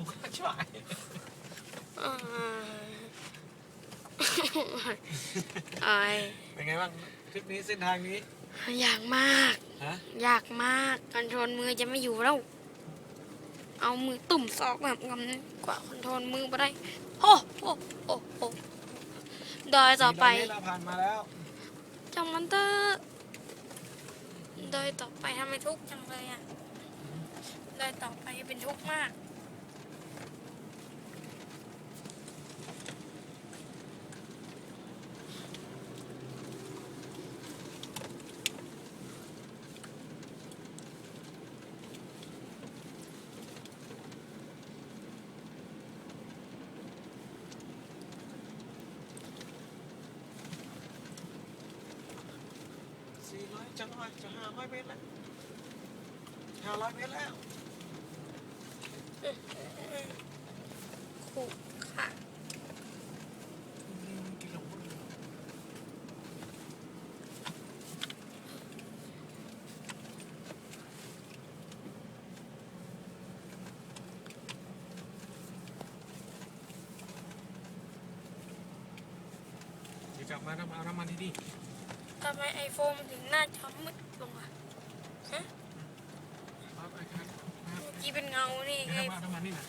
งช่วยเอ่อไอ้เป็นไงบ้างทริปนี้เส้นทางนี้อยากมาก ฮะอยากมากคอนโทรลมือจะไม่อยู่แล้ว เอามือตุ่มซอกแบบกำกว่าคอนโทรลมือมาได้โอ้โอ้โอ้โอ้ดอยต่อไป สี่ร้ยเมตรเราผ่านมาแล้ว จังมันเตอร์ดอยต่อไปทำไมทุกข์จังเลยอะดอยต่อไปเป็นทุกข์มาก สี่ร้อยจะร้อยจะห้าร้อยเมตรแล้วห้าร้อยเมตรแล้วขู่ค่ะกิโลเมตรเดี๋ยวกลับมาต้องมาเอาน้ำมันที่นี่ ทำไมไอโฟนมันถึงหน้าจอมืดลงอะฮะครับครับเมื่อกี้เป็นเงานี่ไงเรามาเออน้ำมันนี่นะ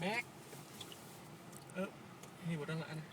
แบกเออนี่หมดแล้วละนะ